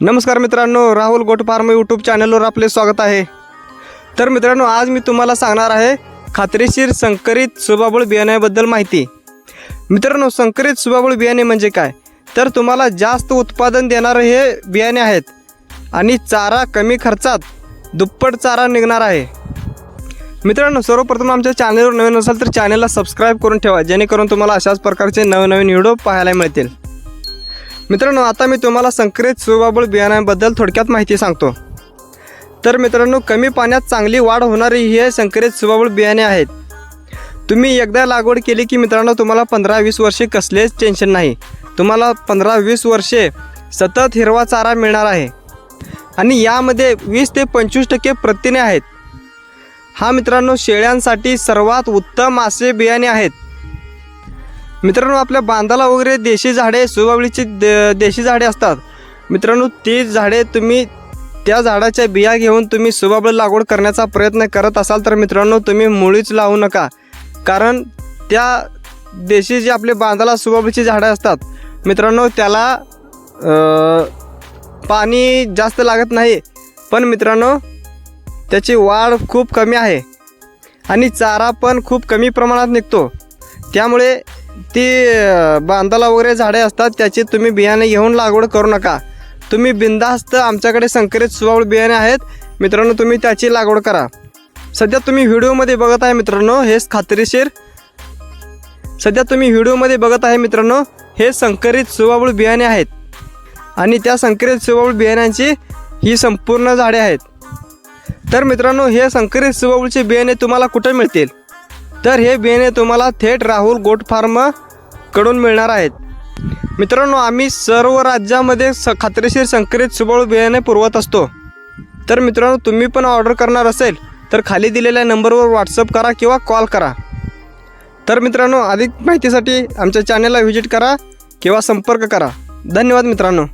नमस्कार मित्रांनो Rahul goat farm YouTube चॅनलवर आपले स्वागत आहे. तर मित्रांनो आज मी तुम्हाला सांगणार आहे खात्रीशीर संकरित सुबाबळ बियाण्याबद्दल माहिती. मित्रांनो संकरित सुबाबळ बियाणे म्हणजे काय? तर तुम्हाला जास्त उत्पादन देणारं हे बियाणे आहेत आणि चारा कमी खर्चात दुप्पट चारा निघणार आहे. मित्रांनो सर्वप्रथम आमच्या चॅनलवर नवीन असाल तर चॅनलला सबस्क्राईब करून ठेवा जेणेकरून तुम्हाला अशाच प्रकारचे नवनवीन व्हिडिओ पाहायला मिळतील. मित्रांनो आता मी तुम्हाला संकरित सुबाबळ बियाण्यांबद्दल थोडक्यात माहिती सांगतो. तर मित्रांनो कमी पाण्यात चांगली वाढ होणारी हे संकरित सुबाबळ बियाणे आहेत. तुम्ही एकदा लागवड केली की मित्रांनो तुम्हाला पंधरा वीस वर्षे कसलेच टेन्शन नाही. तुम्हाला पंधरा वीस वर्षे सतत हिरवा चारा मिळणार आहे. आणि यामध्ये वीस ते पंचवीस टक्के प्रथिने आहेत. हा मित्रांनो शेळ्यांसाठी सर्वात उत्तम असे बियाणे आहेत. मित्रांनो आपल्या बांधाला वगैरे देशी झाडे सुबावळीची दे देशी झाडे असतात. मित्रांनो ती झाडे तुम्ही त्या झाडाच्या बिया घेऊन तुम्ही सुबाबळ लागवड करण्याचा प्रयत्न करत असाल तर मित्रांनो तुम्ही मुळीच लावू नका. कारण त्या देशी जे आपले बांधाला सुबाबळीची झाडं असतात मित्रांनो त्याला पाणी जास्त लागत नाही. पण मित्रांनो त्याची वाढ खूप कमी आहे. आणि चारा पण खूप कमी प्रमाणात निघतो. त्यामुळे ती बांधाला वगैरे झाडे असतात त्याची तुम्ही बियाणे घेऊन लागवड करू नका. तुम्ही बिंदास्त आमच्याकडे संकरित सुवाळ बियाणे आहेत मित्रांनो तुम्ही त्याची लागवड करा. सध्या तुम्ही व्हिडिओमध्ये बघत आहे मित्रांनो हेच खात्रीशीर. सध्या तुम्ही व्हिडिओमध्ये बघत आहे मित्रांनो हे संकरित सुवाबूळ बियाणे आहेत. आणि त्या संकरित सुवावळ बियाण्यांची ही संपूर्ण झाडे आहेत. तर मित्रांनो हे संकरित सुवावळचे बियाणे तुम्हाला कुठे मिळतील? तर हे बियाणे तुम्हाला थेट राहुल गोट फार्मकडून मिळणार आहेत. मित्रांनो आम्ही सर्व राज्यामध्ये स खात्रीशीर संकरित सुबळ बियाणे पुरवत असतो. तर मित्रांनो तुम्ही पण ऑर्डर करणार असेल तर खाली दिलेल्या नंबरवर व्हॉट्सअप करा किंवा कॉल करा. तर मित्रांनो अधिक माहितीसाठी आमच्या चॅनलला व्हिजिट करा किंवा संपर्क करा. धन्यवाद मित्रांनो.